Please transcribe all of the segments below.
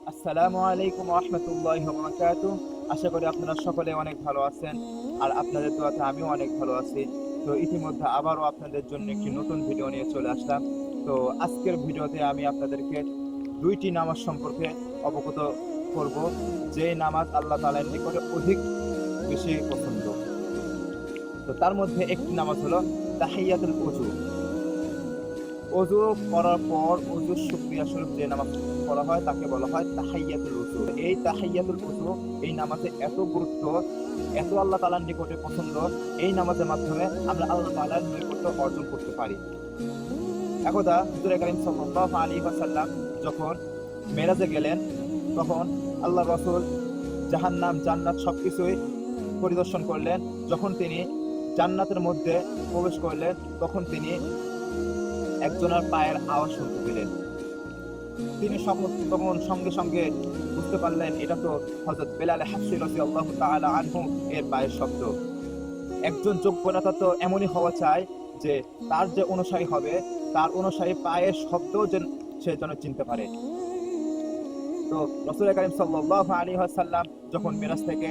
আসসালামু আলাইকুম রহমতুল্লাহ বরকাত আশা করি আপনারা সকলে অনেক ভালো আছেন আর আপনাদের দোয়াতে আমিও অনেক ভালো আছি। তো ইতিমধ্যে আবারও আপনাদের জন্য একটি নতুন ভিডিও নিয়ে চলে আসলাম। তো আজকের ভিডিওতে আমি আপনাদেরকে দুইটি নামাজ সম্পর্কে অবগত করব। যে নামাজ আল্লাহ তালের নিকটে অধিক বেশি পছন্দ। তো তার মধ্যে একটি নামাজ হলো তাহিয়াতুল ওযু ওযু করার পর ওযুর শুকরিয়া স্বরূপ যে নামাজ পড়া হয় তাকে বলা হয় তাহাইয়াতুল ওযু। এই তাহাইয়াতুল ওযু, এই নামাজে এত গুরুত্ব, এত আল্লাহ তালার নিকটে পছন্দ, এই নামাজের মাধ্যমে আমরা আল্লাহ তালার নৈকট্য অর্জন করতে পারি। একদা হুজুর করিম সাল্লাল্লাহু আলাইহি ওয়াসাল্লাম যখন মেরাজে গেলেন, তখন আল্লাহ রাসূল জাহান্নাম, জান্নাত সবকিছুই পরিদর্শন করলেন। যখন তিনি জান্নাতের মধ্যে প্রবেশ করলেন, তখন তিনি একজনের পায়ের আওয়াজ শুনতে পেলেন। তিনি তখন সঙ্গে সঙ্গে বুঝতে পারলেন, এটা তো হজরত বেলাল হাফসি রাদিয়াল্লাহু তাআলা আনহু এর পায়ের শব্দ। একজন যোগ্য নেতা তো এমনই হওয়া চায় যে তার যে অনুসারী হবে, তার অনুসারী পায়ের শব্দ যেন সে যেন চিনতে পারে। তো রসুল করিম সাল্লাল্লাহু আলাইহি সাল্লাম যখন মিরাজ থেকে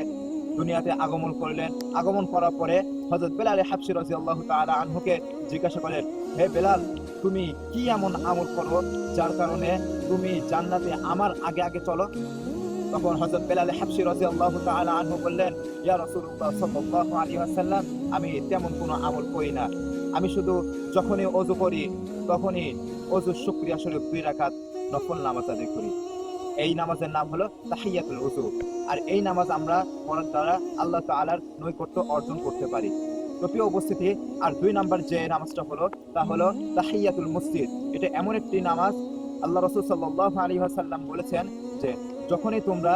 দুনিয়াতে আগমন করলেন। আগমন করার পরে হযরত বেলাল হাফসি রাদিয়াল্লাহু তাআলা আনহুকে জিজ্ঞাসা করলেন, হে বেলাল, তুমি কি এমন আমল করো যার কারণে তুমি জান্নাতে আমার আগে আগে চলো? তখন হযরত বেলাল হাফসি আল্লাহ তাআলা আনহু বললেন, ইয়া রাসূলুল্লাহ সাল্লাল্লাহু আলাইহি ওয়াসাল্লাম, আমি তেমন কোনো আমল করি না। আমি শুধু যখনই ওযু করি, তখনই ওযুর শুকরিয়া স্বরূপ দুই রাখাত নফল নামাজ আদায় করি। এই নামাজের নাম হলো তাহিয়াতুল ওযু আর এই নামাজ আমরা পড়ার দ্বারা আল্লাহ তাআলার নৈকট্য অর্জন করতে পারি। তো প্রিয় উপস্থিতি, আর দুই নাম্বার যে নামাজটা হলো, তা হলো তাহিয়াতুল মসজিদ। এটা এমন একটি নামাজ, আল্লাহ রসুল সাল্লাহ আলী সাল্লাম বলেছেন যে, যখনই তোমরা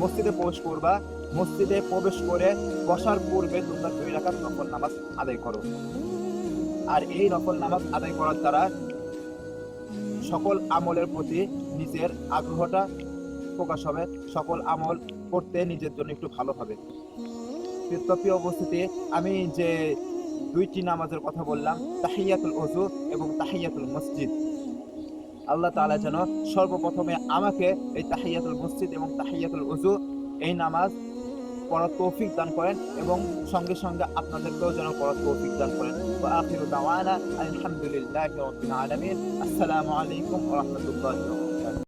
মসজিদে প্রবেশ করবা, মসজিদে প্রবেশ করে বসার পূর্বে তোমরা দুই রাখার নফল নামাজ আদায় করো। আর এই নফল নামাজ আদায় করার দ্বারা সকল আমলের প্রতি নিজের আগ্রহটা প্রকাশ হবে। সকল আমল করতে নিজের জন্য একটু ভালো হবে। তো প্রিয় উপস্থিতি আমি যে দুইটি নামাজের কথা বললাম, তাহিয়াতুল ওযু এবং তাহিয়াতুল মসজিদ। আল্লাহ তাআলা যেন সর্বপ্রথমে আমাকে এই তাহিয়াতুল মসজিদ এবং তাহিয়াতুল ওযু এই নামাজ পড়ার তৌফিক দান করেন এবং সঙ্গে সঙ্গে আপনাদেরকেও যেন পড়ার তৌফিক দান করেন। আলহামদুলিল্লাহি আসসালামু আলাইকুম রাহমাতুল্লাহি